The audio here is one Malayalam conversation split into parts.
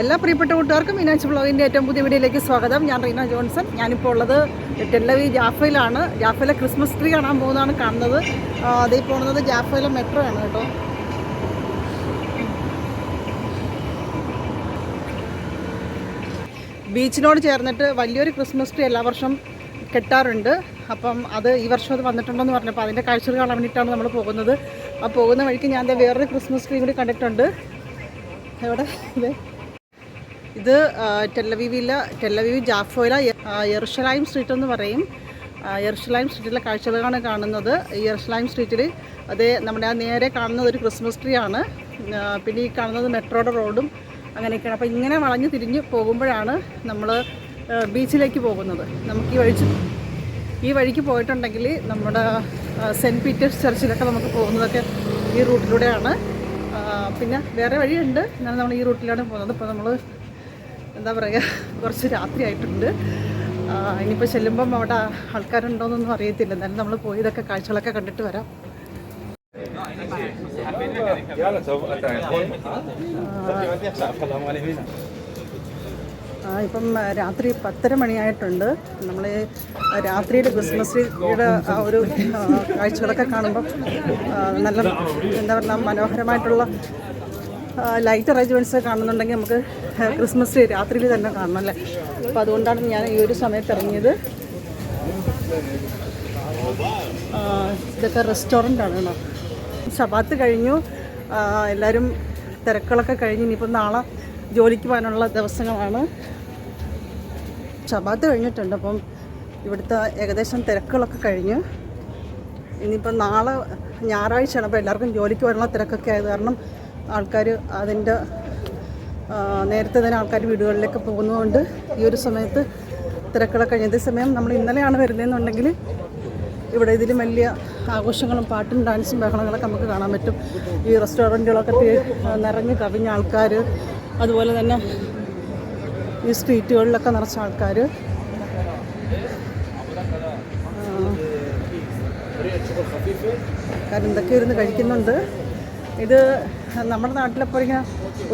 എല്ലാ പ്രിയപ്പെട്ട കൂട്ടുകാർക്കും മീനാക്ഷി ബ്ലോഗിന്റെ ഏറ്റവും പുതിയ വീഡിയോയിലേക്ക് സ്വാഗതം. ഞാൻ റീന ജോൺസൺ. ഞാനിപ്പോൾ ഉള്ളത് ടെല്ലവി ജാഫയിലാണ്. ജാഫയിലെ ക്രിസ്മസ് ട്രീ കാണാൻ പോകുന്നതാണ് കാണുന്നത്. അതേ പോകുന്നത് ജാഫയിലെ മെട്രോ ആണ് കേട്ടോ. ബീച്ചിനോട് ചേർന്നിട്ട് വലിയൊരു ക്രിസ്മസ് ട്രീ എല്ലാ വർഷം കെട്ടാറുണ്ട്. അപ്പം അത് ഈ വർഷം അത് വന്നിട്ടുണ്ടെന്ന് പറഞ്ഞപ്പോൾ അതിന്റെ കാഴ്ചകൾ കാണാൻ വേണ്ടിയിട്ടാണ് നമ്മൾ പോകുന്നത്. ആ പോകുന്ന വഴിക്ക് ഞാൻ വേറൊരു ക്രിസ്മസ് ട്രീ കൂടി കണ്ടിട്ടുണ്ട്. എവിടെ? ഇത്? ഇത് ടെല്ലവിവില ടെല്ലവീവ് ജാഫോയില യർഷലൈം സ്ട്രീറ്റ് എന്ന് പറയും. യെറുഷലായും സ്ട്രീറ്റിലെ കാഴ്ചകളാണ് കാണുന്നത്. യർഷലൈം സ്ട്രീറ്റിൽ അത് നമ്മുടെ ആ നേരെ കാണുന്നത് ഒരു ക്രിസ്മസ് ട്രീ ആണ്. പിന്നെ ഈ കാണുന്നത് മെട്രോയുടെ റോഡും അങ്ങനെയൊക്കെയാണ്. അപ്പോൾ ഇങ്ങനെ വളഞ്ഞു തിരിഞ്ഞ് പോകുമ്പോഴാണ് നമ്മൾ ബീച്ചിലേക്ക് പോകുന്നത്. നമുക്ക് ഈ വഴിച്ച് ഈ വഴിക്ക് പോയിട്ടുണ്ടെങ്കിൽ നമ്മുടെ സെന്റ് പീറ്റേഴ്സ് ചർച്ചിലൊക്കെ നമുക്ക് പോകുന്നതൊക്കെ ഈ റൂട്ടിലൂടെയാണ്. പിന്നെ വേറെ വഴിയുണ്ട്. എന്നാലും നമ്മൾ ഈ റൂട്ടിലാണ് പോകുന്നത്. അപ്പോൾ നമ്മൾ എന്താ പറയുക കുറച്ച് രാത്രിയായിട്ടുണ്ട് ഇനിയിപ്പോൾ ചെല്ലുമ്പം അവിടെ ആൾക്കാരുണ്ടോയെന്നൊന്നും അറിയത്തില്ല. എന്നാലും നമ്മൾ പോയതൊക്കെ കാഴ്ചകളൊക്കെ കണ്ടിട്ട് വരാം. ഇപ്പം രാത്രി പത്തര മണിയായിട്ടുണ്ട്. നമ്മൾ രാത്രിയിൽ ക്രിസ്മസ് ട്രീയുടെ ആ ഒരു കാഴ്ചകളൊക്കെ കാണുമ്പോൾ നല്ല എന്താ പറയുക മനോഹരമായിട്ടുള്ള ലൈറ്റ് അറേഞ്ച്മെന്റ്സ് കാണുന്നുണ്ടെങ്കിൽ നമുക്ക് ക്രിസ്മസ് രാത്രിയിൽ തന്നെ കാണണം അല്ലേ? അപ്പോൾ അതുകൊണ്ടാണ് ഞാൻ ഈ ഒരു സമയത്ത് ഇറങ്ങിയത്. ഇതൊക്കെ റെസ്റ്റോറന്റ് ആണ് കേട്ടോ. ശബാത്ത് കഴിഞ്ഞു. എല്ലാവരും തിരക്കുകളൊക്കെ കഴിഞ്ഞ് ഇനിയിപ്പോൾ നാളെ ജോലിക്ക് പോകാനുള്ള ദിവസങ്ങളാണ്. ശബാത്ത് കഴിഞ്ഞിട്ടുണ്ട്. അപ്പം ഇവിടുത്തെ ഏകദേശം തിരക്കുകളൊക്കെ കഴിഞ്ഞു. ഇനിയിപ്പം നാളെ ഞായറാഴ്ചയാണ്. അപ്പോൾ എല്ലാവർക്കും ജോലിക്ക് വരാനുള്ള തിരക്കൊക്കെ ആയത് കാരണം ആൾക്കാർ അതിന്റെ നേരത്തെ തന്നെ ആൾക്കാർ വീടുകളിലേക്ക് പോകുന്നതുകൊണ്ട് ഈ ഒരു സമയത്ത് തിരക്കുകളൊക്കെ കഴിഞ്ഞ. സമയം നമ്മൾ ഇന്നലെയാണ് വരുന്നതെന്നുണ്ടെങ്കിൽ ഇവിടെ ഇതിലും വലിയ ആഘോഷങ്ങളും പാട്ടും ഡാൻസും ബഹളങ്ങളൊക്കെ നമുക്ക് കാണാൻ പറ്റും. ഈ റെസ്റ്റോറന്റുകളൊക്കെ നിറഞ്ഞ് കവിഞ്ഞ ആൾക്കാർ അതുപോലെ തന്നെ ഈ സ്ട്രീറ്റുകളിലൊക്കെ നിറച്ച ആൾക്കാർ കാരണം എന്തൊക്കെ ഇരുന്ന് കഴിക്കുന്നുണ്ട്. ഇത് നമ്മുടെ നാട്ടിലെപ്പോൾ ഇങ്ങനെ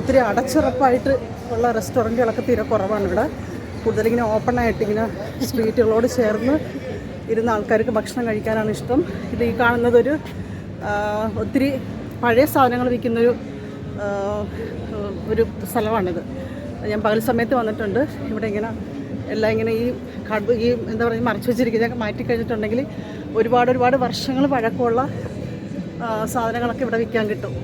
ഒത്തിരി അടച്ചുറപ്പായിട്ട് ഉള്ള റെസ്റ്റോറന്റുകളൊക്കെ തീരെ കുറവാണ് ഇവിടെ. കൂടുതലിങ്ങനെ ഓപ്പണായിട്ട് ഇങ്ങനെ സ്ട്രീറ്റുകളോട് ചേർന്ന് ഇരുന്ന ആൾക്കാർക്ക് ഭക്ഷണം കഴിക്കാനാണ് ഇഷ്ടം. ഇത് ഈ കാണുന്നതൊരു ഒത്തിരി പഴയ സാധനങ്ങൾ വിൽക്കുന്നൊരു ഒരു സ്ഥലമാണിത്. ഞാൻ പകൽ സമയത്ത് വന്നിട്ടുണ്ട്. ഇവിടെ ഇങ്ങനെ എല്ലാം ഇങ്ങനെ ഈ കടു ഈ എന്താ പറയുക മറച്ചു വെച്ചിരിക്കുന്നതൊക്കെ മാറ്റി കഴിഞ്ഞിട്ടുണ്ടെങ്കിൽ ഒരുപാട് ഒരുപാട് വർഷങ്ങൾ പഴക്കമുള്ള സാധനങ്ങളൊക്കെ ഇവിടെ വിൽക്കാൻ കിട്ടും.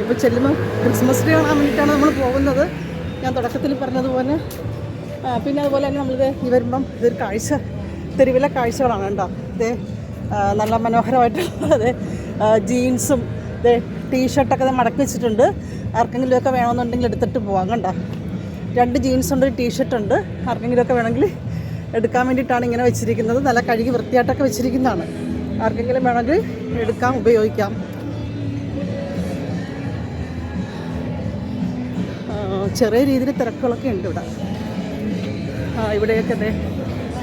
ഇപ്പോൾ ചെല്ലുമ്പോൾ ക്രിസ്മസ് ട്രീ കാണാൻ വേണ്ടിയിട്ടാണ് നമ്മൾ പോകുന്നത്. ഞാൻ തുടക്കത്തിൽ പറഞ്ഞതുപോലെ. പിന്നെ അതുപോലെ തന്നെ നമ്മളിത് ഈ വരുമ്പം ഇതൊരു കാഴ്ച തെരുവിലെ കാഴ്ചകളാണ് കേട്ടോ. ഇതേ നല്ല മനോഹരമായിട്ടുള്ള അതെ ജീൻസും ഇതേ ടീഷർട്ടൊക്കെ ഇത് മടക്കി വെച്ചിട്ടുണ്ട്. ആർക്കെങ്കിലുമൊക്കെ വേണമെന്നുണ്ടെങ്കിൽ എടുത്തിട്ട് പോവാം കണ്ടോ? രണ്ട് ജീൻസുണ്ട് ഒരു ടീഷർട്ടുണ്ട്. ആർക്കെങ്കിലുമൊക്കെ വേണമെങ്കിൽ എടുക്കാൻ വേണ്ടിയിട്ടാണ് ഇങ്ങനെ വെച്ചിരിക്കുന്നത്. നല്ല കഴുകി വൃത്തിയായിട്ടൊക്കെ വെച്ചിരിക്കുന്നതാണ്. ആർക്കെങ്കിലും വേണമെങ്കിൽ എടുക്കാം ഉപയോഗിക്കാം. ചെറിയ രീതിയിൽ തിരക്കുകളൊക്കെ ഉണ്ട് ഇവിടെ. ഇവിടെയൊക്കെ അതെ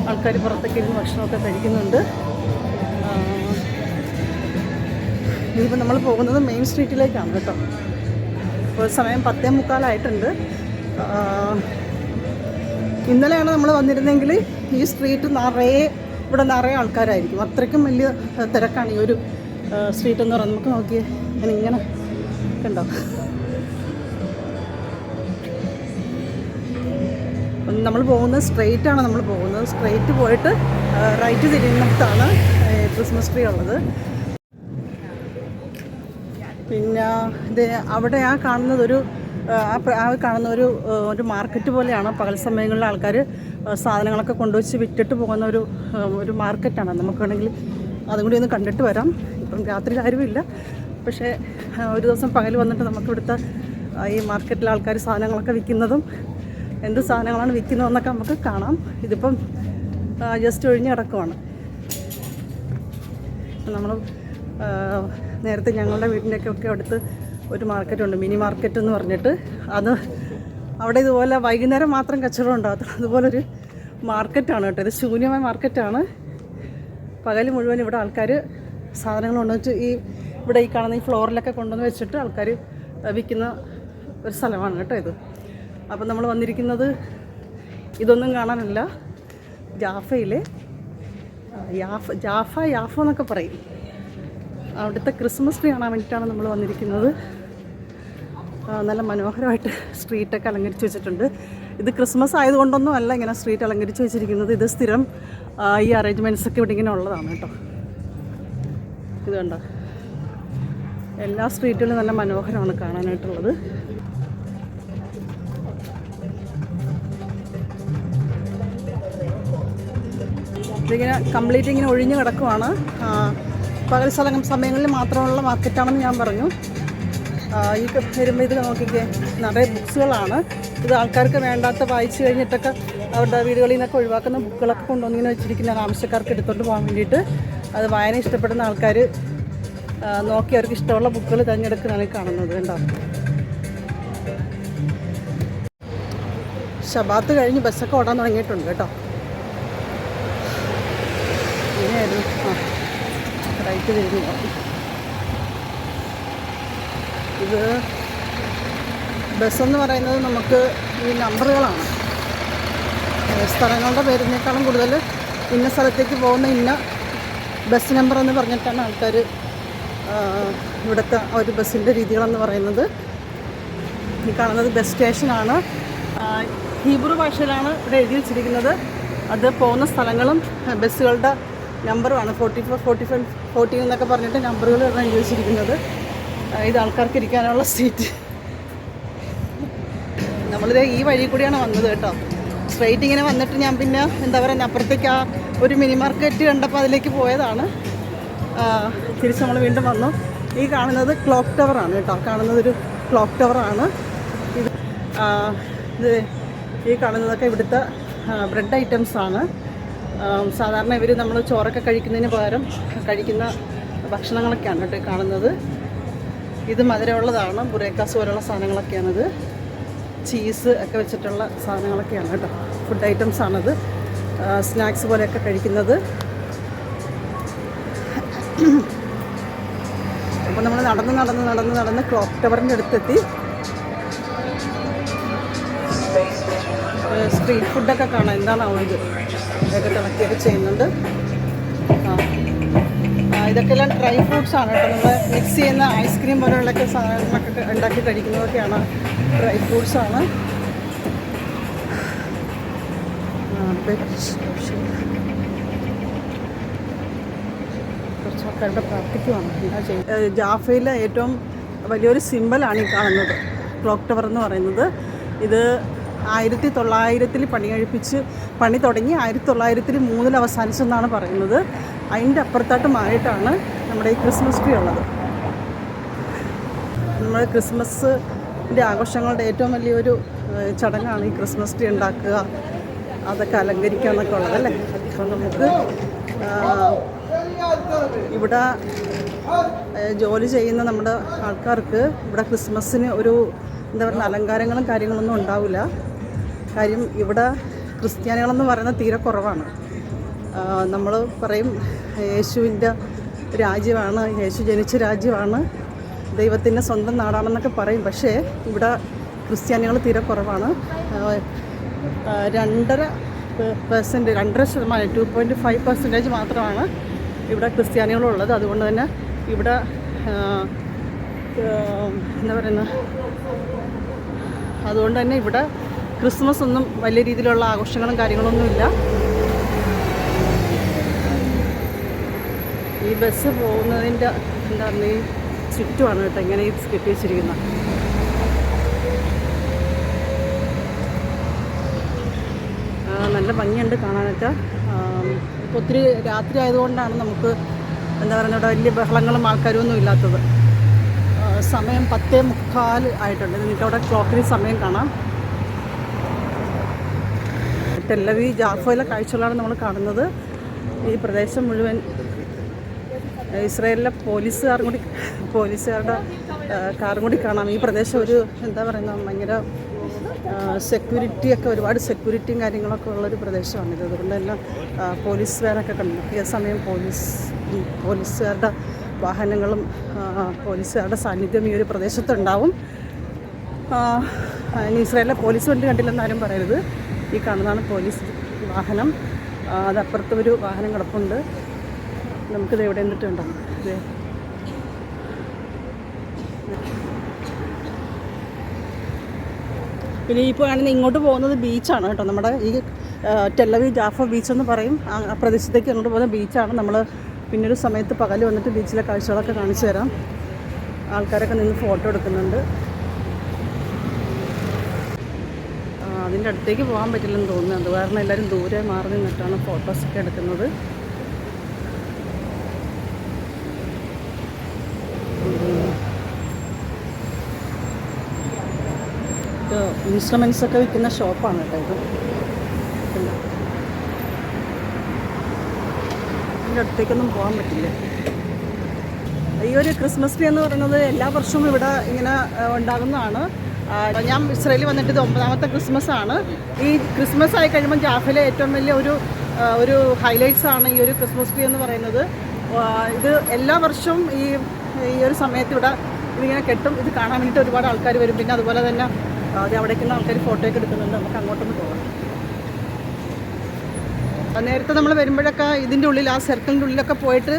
ആൾക്കാർ പുറത്തേക്ക് ഇരുന്ന് ഭക്ഷണമൊക്കെ കഴിക്കുന്നുണ്ട്. ഇനിയിപ്പോൾ നമ്മൾ പോകുന്നത് മെയിൻ സ്ട്രീറ്റിലേക്കാണ് കേട്ടോ. ഇപ്പോൾ സമയം പത്തേ മുക്കാലായിട്ടുണ്ട്. ഇന്നലെയാണ് നമ്മൾ വന്നിരുന്നെങ്കിൽ ഈ സ്ട്രീറ്റ് നിറയെ ഇവിടെ നിറയെ ആൾക്കാരായിരിക്കും. അത്രയ്ക്കും വലിയ തിരക്കാണ് ഈ ഒരു സ്ട്രീറ്റ് എന്ന് പറയുന്നത്. നമുക്ക് നോക്കിയേ ഞാൻ ഇങ്ങനെ കണ്ടോ? നമ്മൾ പോകുന്നത് സ്ട്രെയിറ്റ് ആണ് നമ്മൾ പോകുന്നത്. സ്ട്രെയിറ്റ് പോയിട്ട് റൈറ്റ് തിരിയുന്നിടത്താണ് ക്രിസ്മസ് ട്രീ ഉള്ളത്. പിന്നെ ഇത് അവിടെ ആ കാണുന്നതൊരു ആ ആ കാണുന്ന ഒരു ഒരു മാർക്കറ്റ് പോലെയാണ്. പകൽ സമയങ്ങളിൽ ആൾക്കാർ സാധനങ്ങളൊക്കെ കൊണ്ടുവച്ച് വിറ്റിട്ട് പോകുന്ന ഒരു ഒരു മാർക്കറ്റാണ് നമുക്ക് വേണമെങ്കിൽ അതും കൂടി ഒന്ന് കണ്ടിട്ട് വരാം. ഇപ്പം രാത്രി ആരുമില്ല പക്ഷേ ഒരു ദിവസം പകൽ വന്നിട്ട് നമുക്ക് ഇവിടുത്തെ ഈ മാർക്കറ്റിൽ ആൾക്കാർ സാധനങ്ങളൊക്കെ വിൽക്കുന്നതും എന്ത് സാധനങ്ങളാണ് വിൽക്കുന്നതെന്നൊക്കെ നമുക്ക് കാണാം. ഇതിപ്പം ജസ്റ്റ് ഒഴിഞ്ഞ് കിടക്കുവാണ്. നമ്മൾ നേരത്തെ ഞങ്ങളുടെ വീടിന്റെയൊക്കെ ഒക്കെ അടുത്ത് ഒരു മാർക്കറ്റുണ്ട് മിനി മാർക്കറ്റ് എന്ന് പറഞ്ഞിട്ട്. അത് അവിടെ ഇതുപോലെ വൈകുന്നേരം മാത്രം കച്ചവടം ഉണ്ടാകത്തുള്ളൂ. അതുപോലൊരു മാർക്കറ്റാണ് കേട്ടോ. ഇത് ശൂന്യമായ മാർക്കറ്റാണ്. പകൽ മുഴുവൻ ഇവിടെ ആൾക്കാർ സാധനങ്ങൾ കൊണ്ടുവച്ച് ഈ ഇവിടെ ഈ കാണുന്ന ഈ ഫ്ലോറിലൊക്കെ കൊണ്ടുവന്ന് വെച്ചിട്ട് ആൾക്കാർ വിൽക്കുന്ന ഒരു സ്ഥലമാണ് കേട്ടോ ഇത്. അപ്പം നമ്മൾ വന്നിരിക്കുന്നത് ഇതൊന്നും കാണാനല്ല ജാഫയിലെ യാഫ ജാഫ യാഫ എന്നൊക്കെ പറയും. അവിടുത്തെ ക്രിസ്മസ് ട്രീ കാണാൻ വേണ്ടിയിട്ടാണ് നമ്മൾ വന്നിരിക്കുന്നത്. നല്ല മനോഹരമായിട്ട് സ്ട്രീറ്റൊക്കെ അലങ്കരിച്ച് വെച്ചിട്ടുണ്ട്. ഇത് ക്രിസ്മസ് ആയതുകൊണ്ടൊന്നും അല്ല ഇങ്ങനെ സ്ട്രീറ്റ് അലങ്കരിച്ച് വെച്ചിരിക്കുന്നത്. ഇത് സ്ഥിരം ഈ അറേഞ്ച്മെന്റ്സ് ഒക്കെ ഇവിടെ ഇങ്ങനെ ഉള്ളതാണ് കേട്ടോ. ഇത് കണ്ടോ? എല്ലാ സ്ട്രീറ്റിലും നല്ല മനോഹരമാണ് കാണാനായിട്ടുള്ളത്. ഇതിങ്ങനെ കംപ്ലീറ്റ് ഇങ്ങനെ ഒഴിഞ്ഞു കിടക്കുവാണ്. പകൽ സ്ഥലം സമയങ്ങളിൽ മാത്രമുള്ള മാർക്കറ്റാണെന്ന് ഞാൻ പറഞ്ഞു. ഈ വരുമ്പോൾ ഇത് നോക്കിക്കേ നിറയെ ബുക്സുകളാണ്. ഇത് ആൾക്കാർക്ക് വേണ്ടാത്ത വായിച്ചു കഴിഞ്ഞിട്ടൊക്കെ അവരുടെ വീടുകളിൽ നിന്നൊക്കെ ഒഴിവാക്കുന്ന ബുക്കുകളൊക്കെ കൊണ്ടുവന്നിങ്ങനെ വെച്ചിരിക്കുന്ന ആവശ്യക്കാർക്ക് എടുത്തോണ്ട് പോകാൻ വേണ്ടിയിട്ട്. അത് വായന ഇഷ്ടപ്പെടുന്ന ആൾക്കാർ നോക്കി അവർക്ക് ഇഷ്ടമുള്ള ബുക്കുകൾ തിരഞ്ഞെടുക്കുന്നതാണ് കാണുന്നത് കണ്ടോ? ശബാത്ത് കഴിഞ്ഞ് ബസ്സൊക്കെ ഓടാൻ തുടങ്ങിയിട്ടുണ്ട് കേട്ടോ. ഇങ്ങനെയായിരുന്നു. ആ റൈറ്റ് പോകാം ഇത് ബസ്സെന്ന് പറയുന്നത് നമുക്ക് ഈ നമ്പറുകളാണ്. സ്ഥലങ്ങളുടെ പേരിനേക്കാളും കൂടുതൽ ഇന്ന സ്ഥലത്തേക്ക് പോകുന്ന ഇന്ന ബസ് നമ്പർ എന്ന് പറഞ്ഞിട്ടാണ് ആൾക്കാർ ഇവിടുത്തെ ഒരു ബസ്സിന്റെ രീതികളെന്ന് പറയുന്നത്. ഈ കാണുന്നത് ബസ് സ്റ്റേഷനാണ്. ഹീബ്രു ഭാഷയിലാണ് ഇവിടെ എഴുതി വെച്ചിരിക്കുന്നത്. അത് പോകുന്ന സ്ഥലങ്ങളും ബസ്സുകളുടെ നമ്പറുമാണ് forty four forty five forty എന്നൊക്കെ പറഞ്ഞിട്ട് നമ്പറുകൾ എഴുതി വെച്ചിരിക്കുന്നത്. ഇത് ആൾക്കാർക്ക് ഇരിക്കാനുള്ള സീറ്റ്. നമ്മളിത് ഈ വഴി കൂടിയാണ് വന്നത് കേട്ടോ. സ്ട്രെയിറ്റ് ഇങ്ങനെ വന്നിട്ട് ഞാൻ പിന്നെ എന്താ പറയുക അപ്പുറത്തേക്ക് ആ ഒരു മിനി മാർക്കറ്റ് കണ്ടപ്പോൾ അതിലേക്ക് പോയതാണ്. തിരിച്ച് നമ്മൾ വീണ്ടും വന്നു. ഈ കാണുന്നത് ക്ലോക്ക് ടവറാണ് കേട്ടോ. കാണുന്നത് ഒരു ക്ലോക്ക് ടവറാണ് ഇത് ഈ കാണുന്നതൊക്കെ ഇവിടുത്തെ ബ്രെഡ് ഐറ്റംസ് ആണ്. സാധാരണ ഇവർ നമ്മൾ ചോറൊക്കെ കഴിക്കുന്നതിന് പകരം കഴിക്കുന്ന ഭക്ഷണങ്ങളൊക്കെയാണ് കേട്ടോ കാണുന്നത്. ഇത് മധുരമുള്ളതാണ്. ബുറേക്കാസ് പോലുള്ള സാധനങ്ങളൊക്കെയാണിത്. ചീസ് ഒക്കെ വെച്ചിട്ടുള്ള സാധനങ്ങളൊക്കെയാണ് കേട്ടോ. ഫുഡ് ഐറ്റംസ് ആണത്. സ്നാക്സ് പോലെയൊക്കെ കഴിക്കുന്നത്. അപ്പോൾ നമ്മൾ നടന്ന് നടന്ന് നടന്ന് നടന്ന് ക്ലോക്ക് ടവറിന്റെ അടുത്തെത്തി. സ്ട്രീറ്റ് ഫുഡൊക്കെ കാണാം. എന്താണാവുന്നത് ഇതൊക്കെ തിളക്കിയൊക്കെ ചെയ്യുന്നുണ്ട്. ഇതൊക്കെ എല്ലാം ഡ്രൈ ഫ്രൂട്ട്സ് ആണ് കേട്ടോ. നമ്മൾ മിക്സ് ചെയ്യുന്ന ഐസ്ക്രീം പോലെയുള്ളൊക്കെ സാധനങ്ങളൊക്കെ ഉണ്ടാക്കി കഴിക്കുന്നതൊക്കെയാണ് ഡ്രൈ ഫ്രൂട്ട്സ് ആണ്. കുറച്ച് പ്രാർത്ഥിക്കുവാണ് എന്താ ജാഫയിലെ ഏറ്റവും വലിയൊരു സിമ്പലാണ് ഈ കാണുന്നത്. ക്ലോക്ക് ടവർ എന്ന് പറയുന്നത്. ഇത് ആയിരത്തി തൊള്ളായിരത്തിൽ പണി കഴിപ്പിച്ച് പണി തുടങ്ങി ആയിരത്തി തൊള്ളായിരത്തിൽ മൂന്നിൽ അവസാനിച്ചെന്നാണ് പറയുന്നത്. അതിന്റെ അപ്പുറത്തായിട്ടുമായിട്ടാണ് നമ്മുടെ ഈ ക്രിസ്മസ് ട്രീ ഉള്ളത്. നമ്മൾ ക്രിസ്മസിന്റെ ആഘോഷങ്ങളുടെ ഏറ്റവും വലിയൊരു ചടങ്ങാണ് ഈ ക്രിസ്മസ് ട്രീ ഉണ്ടാക്കുക. അതൊക്കെ അലങ്കരിക്കുക എന്നൊക്കെ ഉള്ളത് അല്ലേ? അപ്പോൾ നമുക്ക് ഇവിടെ ജോലി ചെയ്യുന്ന നമ്മുടെ ആൾക്കാർക്ക് ഇവിടെ ക്രിസ്മസിന് ഒരു എന്താ പറയുക അലങ്കാരങ്ങളും കാര്യങ്ങളൊന്നും ഉണ്ടാവില്ല. കാര്യം ഇവിടെ ക്രിസ്ത്യാനികളെന്ന് പറയുന്നത് തീരെ കുറവാണ്. നമ്മൾ പറയും യേശുവിന്റെ രാജ്യമാണ് യേശു ജനിച്ച രാജ്യമാണ് ദൈവത്തിന്റെ സ്വന്തം നാടാണെന്നൊക്കെ പറയും. പക്ഷേ ഇവിടെ ക്രിസ്ത്യാനികൾ തീരെ കുറവാണ്. രണ്ടര പെർസെന്റ് രണ്ടര ശതമാനം ടു പോയിന്റ് ഫൈവ് പെർസെന്റേജ് മാത്രമാണ് ഇവിടെ ക്രിസ്ത്യാനികളുള്ളത് അതുകൊണ്ട് തന്നെ ഇവിടെ എന്താ പറയുന്നത്? അതുകൊണ്ട് തന്നെ ഇവിടെ ക്രിസ്മസ് ഒന്നും വലിയ രീതിയിലുള്ള ആഘോഷങ്ങളും കാര്യങ്ങളൊന്നുമില്ല ഈ ബസ് പോകുന്നതിന്റെ എന്താ ഈ ചുറ്റുമാണ് കേട്ടോ ഇങ്ങനെ ഈ കെട്ടി വെച്ചിരിക്കുന്നത്. നല്ല ഭംഗിയുണ്ട് കാണാനൊക്കെ. ഇപ്പോൾ ഒത്തിരി രാത്രി ആയതുകൊണ്ടാണ് നമുക്ക് എന്താ പറയുക വലിയ ബഹളങ്ങളും ആൾക്കാരും ഒന്നും ഇല്ലാത്തത്. സമയം പത്തേ മുക്കാൽ ആയിട്ടുണ്ട്. നിങ്ങൾക്ക് അവിടെ ക്ലോക്കിന് സമയം കാണാം. ടെല്ലവി ജാഫോയിലെ കാഴ്ചകളാണ് നമ്മൾ കാണുന്നത്. ഈ പ്രദേശം മുഴുവൻ ഇസ്രയേലിലെ പോലീസുകാരും കൂടി പോലീസുകാരുടെ കാറും കൂടി കാണാം. ഈ പ്രദേശം ഒരു എന്താ പറയുന്നത് ഭയങ്കര സെക്യൂരിറ്റിയൊക്കെ ഒരുപാട് സെക്യൂരിറ്റിയും കാര്യങ്ങളൊക്കെ ഉള്ളൊരു പ്രദേശമാണിത് അതുകൊണ്ട് തന്നെ പോലീസ് വേനൊക്കെ കണ്ടു. ഈ സമയം പോലീസ് പോലീസുകാരുടെ വാഹനങ്ങളും പോലീസുകാരുടെ സാന്നിധ്യം ഈ ഒരു പ്രദേശത്തുണ്ടാവും. ഇനി ഇസ്രായേലിലെ പോലീസ് വണ്ടി കണ്ടില്ലെന്നാരും പറയരുത്. ഈ കാണുന്നതാണ് പോലീസ് വാഹനം. അതപ്പുറത്ത് ഒരു വാഹനം കിടപ്പുണ്ട്. നമുക്കിത് എവിടെ നിന്നിട്ടുണ്ടോ അതെ പിന്നെ ഇപ്പോൾ ആണെങ്കിൽ ഇങ്ങോട്ട് പോകുന്നത് ബീച്ചാണ് കേട്ടോ. നമ്മുടെ ഈ ടെല്ലവി ജാഫ ബീച്ച് എന്ന് പറയും. ആ പ്രദേശത്തേക്ക് അങ്ങോട്ട് പോകുന്ന ബീച്ചാണ്. നമ്മൾ പിന്നൊരു സമയത്ത് പകൽ വന്നിട്ട് ബീച്ചിലെ കാഴ്ചകളൊക്കെ കാണിച്ചു തരാം. ആൾക്കാരൊക്കെ നിന്ന് ഫോട്ടോ എടുക്കുന്നുണ്ട്. ആ, അടുത്തേക്ക് പോകാൻ പറ്റില്ലെന്ന് തോന്നുന്നു. അത് കാരണം എല്ലാവരും ദൂരെ മാറി നിന്നിട്ടാണ് ഫോട്ടോസൊക്കെ എടുക്കുന്നത്. ഇൻസ്ട്രുമെൻസ് ഒക്കെ വിൽക്കുന്ന ഷോപ്പാണ് കേട്ടോ ഇത്. ഇതിന്റെ അടുത്തേക്കൊന്നും പോകാൻ പറ്റില്ല. ഈ ഒരു ക്രിസ്മസ് ട്രീ എന്ന് പറയുന്നത് എല്ലാ വർഷവും ഇവിടെ ഇങ്ങനെ ഉണ്ടാകുന്നതാണ്. ഞാൻ ഇസ്രയേലിൽ വന്നിട്ട് ഇത് ഒമ്പതാമത്തെ ക്രിസ്മസ് ആണ് ഈ ക്രിസ്മസ് ആയി കഴിയുമ്പോൾ ജാഫിലെ ഏറ്റവും വലിയ ഒരു ഒരു ഹൈലൈറ്റ്സ് ആണ് ഈ ഒരു ക്രിസ്മസ് ട്രീ എന്ന് പറയുന്നത്. ഇത് എല്ലാ വർഷവും ഈ ഈ ഒരു സമയത്ത് ഇവിടെ ഇതിങ്ങനെ കെട്ടും. ഇത് കാണാൻ വേണ്ടിയിട്ട് ഒരുപാട് ആൾക്കാർ വരും. പിന്നെ അതുപോലെ തന്നെ അത് അവിടേക്കുള്ള ആൾക്കാർ ഫോട്ടോ ഒക്കെ എടുക്കുന്നുണ്ട്. നമുക്ക് അങ്ങോട്ടൊന്ന് പോകാം നേരത്തെ നമ്മൾ വരുമ്പോഴൊക്കെ ഇതിന്റെ ഉള്ളിൽ ആ സർക്കിളിന്റെ ഉള്ളിലൊക്കെ പോയിട്ട്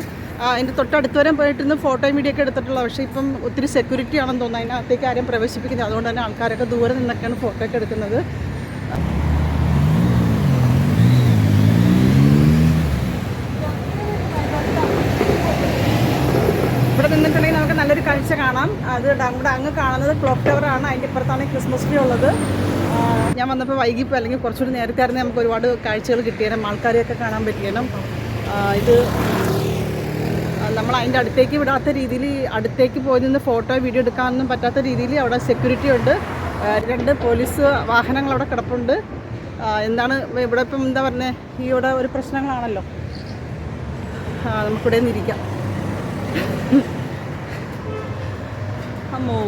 അതിന്റെ തൊട്ടടുത്ത് വരെ പോയിട്ട് ഇന്ന് ഫോട്ടോയും വീഡിയോ ഒക്കെ എടുത്തിട്ടുള്ളത് പക്ഷേ ഇപ്പം ഒത്തിരി സെക്യൂരിറ്റി ആണെന്ന് തോന്നുന്നു. അതിനകത്തേക്ക് ആരെയും പ്രവേശിപ്പിക്കുന്നത് അതുകൊണ്ട് തന്നെ ആൾക്കാരൊക്കെ ദൂരെ നിന്നൊക്കെയാണ് ഫോട്ടോ ഒക്കെ എടുക്കുന്നത്. ഇവിടെ നിന്നിട്ടുണ്ടെങ്കിൽ നമുക്ക് നല്ലൊരു കാഴ്ച കാണാം. അത് നമ്മുടെ അങ്ങ് കാണുന്നത് ക്ലോക്ക് ടവർ ആണ്. അതിന്റെ ഇപ്പുറത്താണ് ക്രിസ്മസ് ട്രീ ഉള്ളത്. ഞാൻ വന്നപ്പോൾ വൈകിപ്പോൾ അല്ലെങ്കിൽ കുറച്ചുകൂടി നേരത്തെ ആയിരുന്നു നമുക്ക് ഒരുപാട് കാഴ്ചകൾ കിട്ടിയേനും. ആൾക്കാരെയൊക്കെ കാണാൻ പറ്റിയേനും. ഇത് നമ്മൾ അതിന്റെ അടുത്തേക്ക് വിടാത്ത രീതിയിൽ അടുത്തേക്ക് പോയി നിന്ന് ഫോട്ടോ വീഡിയോ എടുക്കാനൊന്നും പറ്റാത്ത രീതിയിൽ അവിടെ സെക്യൂരിറ്റി ഉണ്ട്. രണ്ട് പോലീസ് വാഹനങ്ങൾ അവിടെ കിടപ്പുണ്ട്. എന്താണ് ഇവിടെ ഇപ്പം എന്താ പറഞ്ഞത് ഈ ഇവിടെ ഒരു പ്രശ്നങ്ങളാണല്ലോ. നമുക്കിവിടെ നിന്നിരിക്കാം. അമ്മോ.